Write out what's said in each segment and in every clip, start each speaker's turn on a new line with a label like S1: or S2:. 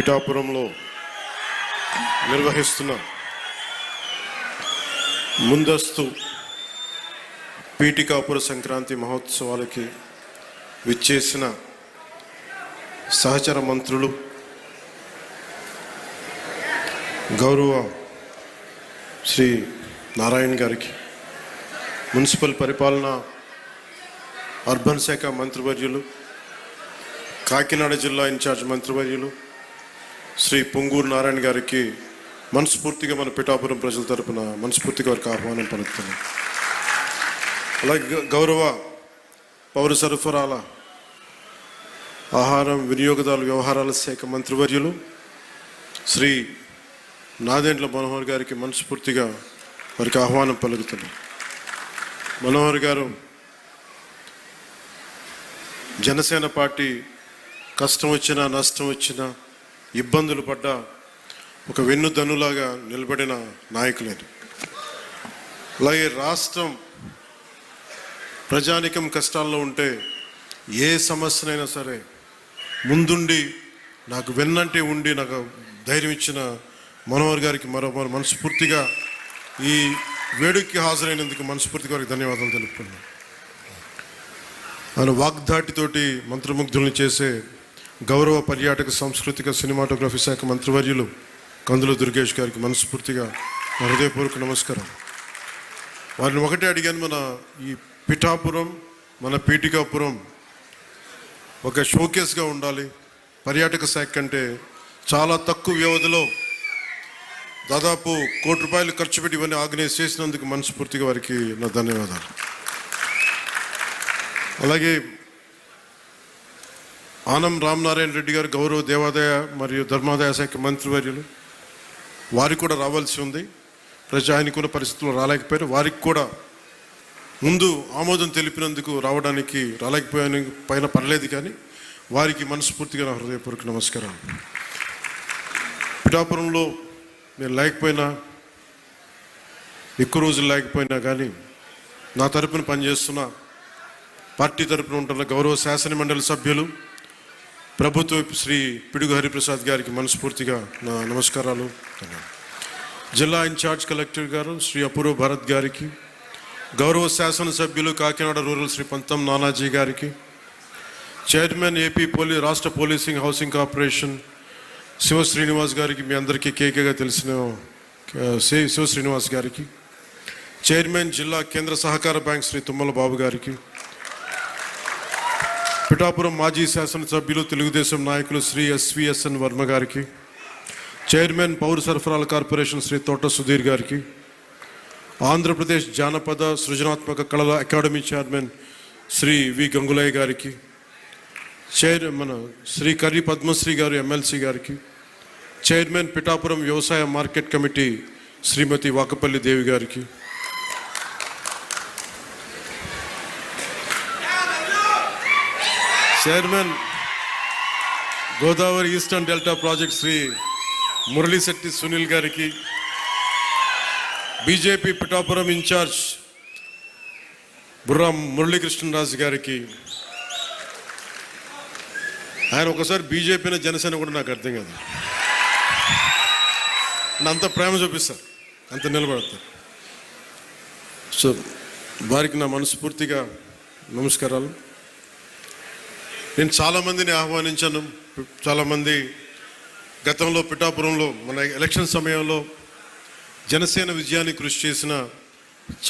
S1: పిఠాపురంలో నిర్వహిస్తున్న ముందస్తు పీఠికాపుర సంక్రాంతి మహోత్సవాలకి విచ్చేసిన సహచర మంత్రులు గౌరవ శ్రీ నారాయణ్ గారికి మున్సిపల్ పరిపాలన అర్బన్ శాఖ మంత్రివర్యులు కాకినాడ జిల్లా ఇన్ఛార్జ్ మంత్రివర్యులు శ్రీ పొంగూరు నారాయణ గారికి మనస్ఫూర్తిగా మన పిఠాపురం ప్రజల తరపున మనస్ఫూర్తిగా వారికి ఆహ్వానం పలుకుతున్నాం. అలాగే గ- గౌరవ పౌర సరఫరాల ఆహారం వినియోగదారుల వ్యవహారాల శాఖ మంత్రివర్యులు శ్రీ నాదెండ్ల మనోహర్ గారికి మనస్ఫూర్తిగా వారికి ఆహ్వానం పలుకుతున్నాం. మనోహర్ గారు జనసేన పార్టీ కష్టం వచ్చినా నష్టం వచ్చినా ఇబ్బందులు పడ్డ ఒక వెన్నుదన్నులాగా నిలబడిన నాయకులేదు అలాగే రాష్ట్రం ప్రజానికం కష్టాల్లో ఉంటే ఏ సమస్యనైనా సరే ముందుండి నాకు వెన్నంటే ఉండి నాకు ధైర్యం ఇచ్చిన మనోహర్ గారికి మరో మరో మనస్ఫూర్తిగా ఈ వేడుకకి హాజరైనందుకు మనస్ఫూర్తిగా వారికి ధన్యవాదాలు తెలుపుకున్నాను ఆయన వాగ్దాటితోటి మంత్రముగ్ధుల్ని చేసే గౌరవ పర్యాటక సాంస్కృతిక సినిమాటోగ్రఫీ శాఖ మంత్రివర్యులు కందుల దుర్గేష్ గారికి మనస్ఫూర్తిగా హృదయపూర్వక నమస్కారం. వారిని ఒకటే అడిగాను మన ఈ పిఠాపురం మన పీఠికాపురం ఒక షోకేస్గా ఉండాలి. పర్యాటక శాఖ కంటే చాలా తక్కువ వ్యవధిలో దాదాపు కోటి రూపాయలు ఖర్చు పెట్టి ఇవన్నీ ఆర్గనైజ్ చేసినందుకు మనస్ఫూర్తిగా వారికి నా ధన్యవాదాలు. అలాగే ఆనం రామనారాయణ రెడ్డి గారు గౌరవ దేవాదాయ మరియు ధర్మాదాయ శాఖ మంత్రివర్యులు. వారికి కూడా రావాల్సి ఉంది. ప్రజా ఆయనకున్న పరిస్థితుల్లో రాలేకపోయారు. వారికి కూడా ముందు ఆమోదం తెలిపినందుకు రావడానికి రాలేకపోయాను పైన పర్లేదు కానీ వారికి మనస్ఫూర్తిగా నా హృదయపూర్వక నమస్కారం పిఠాపురంలో నేను లేకపోయినా ఎక్కువ రోజులు లేకపోయినా కానీ నా తరపున పనిచేస్తున్న పార్టీ తరపున ఉంటున్న గౌరవ శాసన మండలి సభ్యులు ప్రభుత్వ శ్రీ పిడుగు హరిప్రసాద్ గారికి మనస్ఫూర్తిగా నా నమస్కారాలు. జిల్లా ఇన్ఛార్జ్ కలెక్టర్ గారు శ్రీ అపూర్వ భరత్ గారికి గౌరవ శాసనసభ్యులు కాకినాడ రూరల్ శ్రీ పంతం నానాజీ గారికి చైర్మన్ ఏపీ పోలీ రాష్ట్ర policing housing corporation Shiva Srinivas గారికి మీ అందరికీ కేకేగా తెలిసిన శ్రీ శివ శ్రీనివాస్ గారికి చైర్మన్ జిల్లా కేంద్ర సహకార బ్యాంక్ శ్రీ తుమ్మల బాబు గారికి పిఠాపురం మాజీ శాసనసభ్యులు తెలుగుదేశం నాయకులు శ్రీ ఎస్విఎస్ఎన్ వర్మ గారికి చైర్మన్ పౌర సరఫరాల కార్పొరేషన్ శ్రీ తోట సుధీర్ గారికి ఆంధ్రప్రదేశ్ జానపద సృజనాత్మక కళల academy chairman Shri V Gangulaiah గారికి చైర్ మన శ్రీ కర్రీ పద్మశ్రీ గారు ఎమ్మెల్సీ గారికి చైర్మన్ పిఠాపురం వ్యవసాయ మార్కెట్ కమిటీ శ్రీమతి వాకపల్లి దేవి గారికి chairman Godavari eastern delta project Shri Muralisetti Sunil గారికి బీజేపీ పిఠాపురం ఇన్ఛార్జ్ బుర్రా మురళీకృష్ణరాజు గారికి. ఆయన ఒకసారి బీజేపీని జనసేన కూడా నాకు అర్థం కాదు. నా అంత ప్రేమ చూపిస్తారు అంత నిలబడతారు. సో వారికి నా మనస్ఫూర్తిగా నమస్కారాలు. నేను చాలామందిని ఆహ్వానించాను. చాలామంది గతంలో పిఠాపురంలో మన ఎలక్షన్ సమయంలో జనసేన విజయాన్ని కృషి చేసిన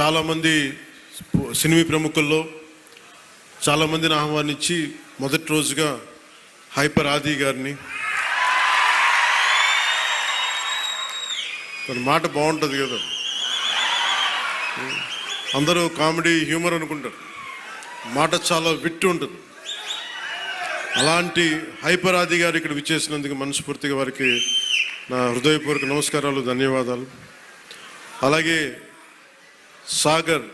S1: చాలామంది సినిమా ప్రముఖుల్లో చాలామందిని ఆహ్వానించి మొదటి రోజుగా హైపర్ ఆది గారిని. తన మాట బాగుంటుంది కదా. అందరూ కామెడీ హ్యూమర్ అనుకుంటారు. మాట చాలా విట్టు ఉంటుంది. అలాంటి హైపర్ గారు ఇక్కడ విచ్చేసినందుకు మనస్ఫూర్తిగా వారికి నా హృదయపూర్వక నమస్కారాలు ధన్యవాదాలు. అలాగే సాగర్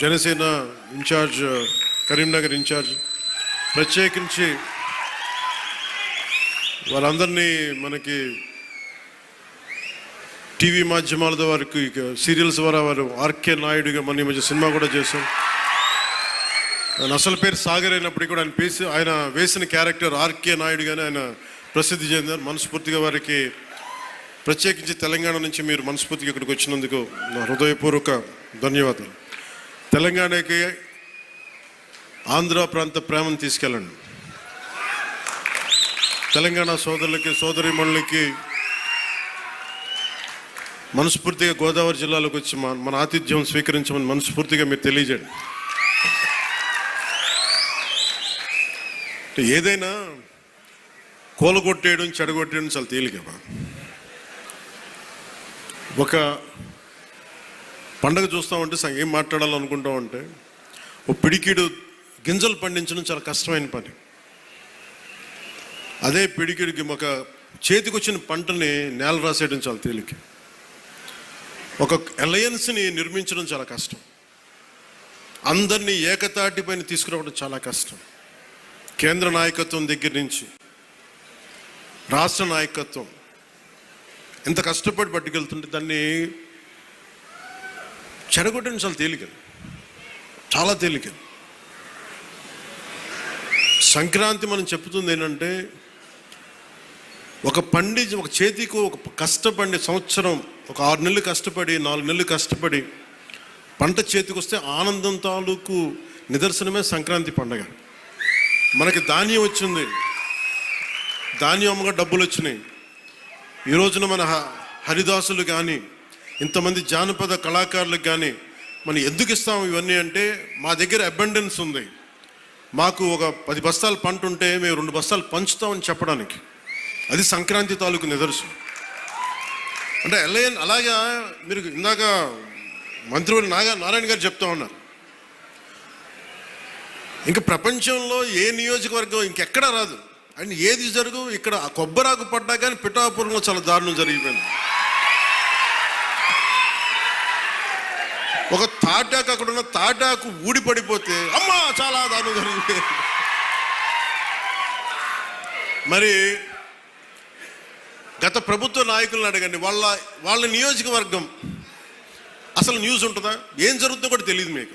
S1: జనసేన ఇన్ఛార్జ్ కరీంనగర్ ఇన్ఛార్జ్ ప్రత్యేకించి వారందరినీ మనకి టీవీ మాధ్యమాల ద్వారా సీరియల్స్ ద్వారా వారు ఆర్కే నాయుడుగా మన మధ్య సినిమా కూడా చేశాం అసలు పేరు సాగర్ అయినప్పటికీ కూడా ఆయన పేసి ఆయన వేసిన క్యారెక్టర్ ఆర్కే నాయుడుగానే ఆయన ప్రసిద్ధి చెందారు. మనస్ఫూర్తిగా వారికి ప్రత్యేకించి తెలంగాణ నుంచి మీరు మనస్ఫూర్తిగా ఇక్కడికి వచ్చినందుకు నా హృదయపూర్వక ధన్యవాదాలు. తెలంగాణకి ఆంధ్ర ప్రాంత ప్రేమను తీసుకెళ్ళండి. తెలంగాణ సోదరులకి సోదరిమణులకి మనస్ఫూర్తిగా గోదావరి జిల్లాలోకి వచ్చి మన మన ఆతిథ్యం స్వీకరించమని మనస్ఫూర్తిగా మీరు తెలియజేయండి. ఏదైనా కూలగొట్టేయడం చెడగొట్టేయడం చాలా తేలికమా ఒక పండగ చూస్తామంటే సంగ ఏం మాట్లాడాలనుకుంటామంటే ఓ పిడికిడు గింజలు పండించడం చాలా కష్టమైన పని. అదే పిడికిడికి ఒక చేతికొచ్చిన పంటని నేల రాసేయడం చాలా తేలిక. ఒక అలయన్స్ని నిర్మించడం చాలా కష్టం. అందరినీ ఏకతాటి పైన తీసుకురావడం చాలా కష్టం. కేంద్ర నాయకత్వం దగ్గర నుంచి రాష్ట్ర నాయకత్వం ఎంత కష్టపడి పట్టుకెళ్తుంటే దాన్ని చెడగొట్టడం చాలా తేలిక. చాలా తేలిక. సంక్రాంతి మనం చెప్తుంది ఏంటంటే ఒక పండి ఒక చేతికి ఒక కష్టపడి సంవత్సరం ఒక ఆరు నెలలు కష్టపడి నాలుగు నెలలు కష్టపడి పంట చేతికి వస్తే ఆనందం తాలూకు నిదర్శనమే సంక్రాంతి పండగ. మనకి ధాన్యం వచ్చింది. ధాన్యం అమ్మగా డబ్బులు వచ్చినాయి. ఈ రోజున మన హ- హరిదాసులు కానీ ఇంతమంది జానపద కళాకారులకు కానీ మనం ఎందుకు ఇస్తాం ఇవన్నీ అంటే మా దగ్గర అబండెన్స్ ఉంది. మాకు ఒక పది బస్తాలు పంట ఉంటే మేము రెండు బస్తాలు పంచుతామని చెప్పడానికి. అది సంక్రాంతి తాలూకు నిదర్శనం. అంటే ఎల్ఐఎన్ అలాగా మీరు ఇందాక మంత్రివర్గ నాగా నారాయణ గారు చెప్తా ఉన్నారు. ఇంకా ప్రపంచంలో ఏ నియోజకవర్గం ఇంకెక్కడా రాదు. అండ్ ఏది జరుగు ఇక్కడ కొబ్బరాకు పడ్డా కానీ పిఠాపురంలో చాలా దారుణం జరిగిపోయింది. ఒక తాటాకు అక్కడ ఉన్న తాటాకు ఊడి పడిపోతే అమ్మా చాలా దారుణం జరిగిపోయింది. మరి గత ప్రభుత్వ నాయకులను అడగండి వాళ్ళ వాళ్ళ నియోజకవర్గం అసలు న్యూస్ ఉంటుందా? ఏం జరుగుతుందో కూడా తెలియదు మీకు.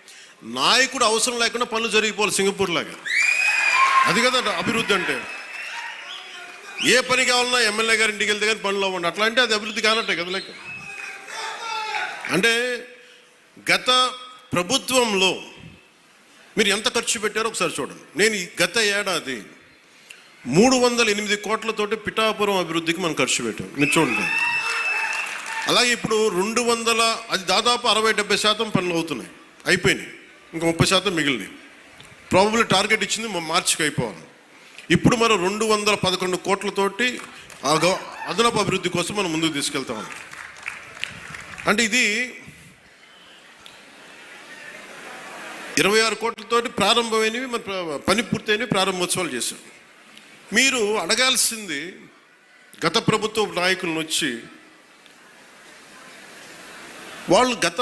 S1: నాయకుడు అవసరం లేకుండా పనులు జరిగిపోవాలి సింగపూర్ లాగా. అది కదా అభివృద్ధి అంటే. ఏ పని కావాలన్నా ఎమ్మెల్యే గారి ఇంటికి వెళ్తే కానీ పనులు అవ్వండి అట్లా అంటే అది అభివృద్ధి కానట్టే కదా లెక్క. అంటే గత ప్రభుత్వంలో మీరు ఎంత ఖర్చు పెట్టారో ఒకసారి చూడండి. నేను ఈ గత ఏడాది మూడు వందల ఎనిమిది కోట్లతోటి పిఠాపురం అభివృద్ధికి మనం ఖర్చు పెట్టాం. మీరు చూడండి. అలాగే ఇప్పుడు రెండు వందల అది దాదాపు అరవై డెబ్బై శాతం పనులు అవుతున్నాయి. అయిపోయినాయి. ఇంకా ముప్పై శాతం మిగిలింది. ప్రాబబ్లీ టార్గెట్ ఇచ్చింది మార్చికి అయిపోవాలి. ఇప్పుడు మనం రెండు వందల పదకొండు కోట్లతోటి అదనపు అభివృద్ధి కోసం మనం ముందుకు తీసుకెళ్తాం. అంటే ఇది ఇరవై ఆరు కోట్లతోటి ప్రారంభమైనవి మన పని పూర్తయినవి ప్రారంభోత్సవాలు చేశాం మీరు అడగాల్సింది గత ప్రభుత్వ నాయకులను వచ్చి వాళ్ళు గత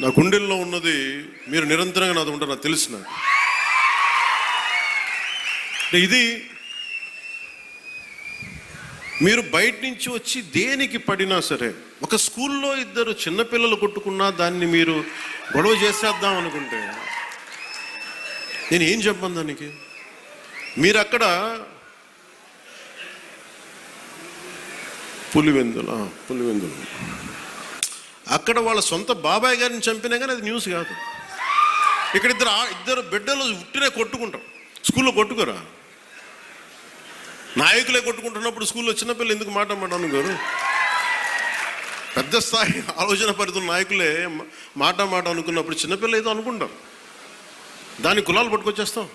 S1: నా గుండెల్లో ఉన్నది మీరు నిరంతరంగా నాతో ఉంటారు నాకు తెలుసు నాకు. ఇది మీరు బయట నుంచి వచ్చి దేనికి పడినా సరే ఒక స్కూల్లో ఇద్దరు చిన్నపిల్లలు కొట్టుకున్నా దాన్ని మీరు గొడవ చేసేద్దాం అనుకుంటే నేను ఏం చెప్పను దానికి? మీరు అక్కడ పులివెందులు పులివెందులు. అక్కడ వాళ్ళ సొంత బాబాయ్ గారిని చంపినా కానీ అది న్యూస్ కాదు. ఇక్కడ ఇద్దరు ఆ- ఇద్దరు బిడ్డలు ఉట్టినే కొట్టుకుంటారు స్కూల్లో కొట్టుకోరా? నాయకులే కొట్టుకుంటున్నప్పుడు స్కూల్లో చిన్నపిల్లలు ఎందుకు మాట మాట గారు? పెద్ద స్థాయి ఆలోచన పరిధుల నాయకులే మాట మాట అనుకున్నప్పుడు చిన్నపిల్ల ఏదో అనుకుంటాం దాన్ని కులాలు పట్టుకొచ్చేస్తాం.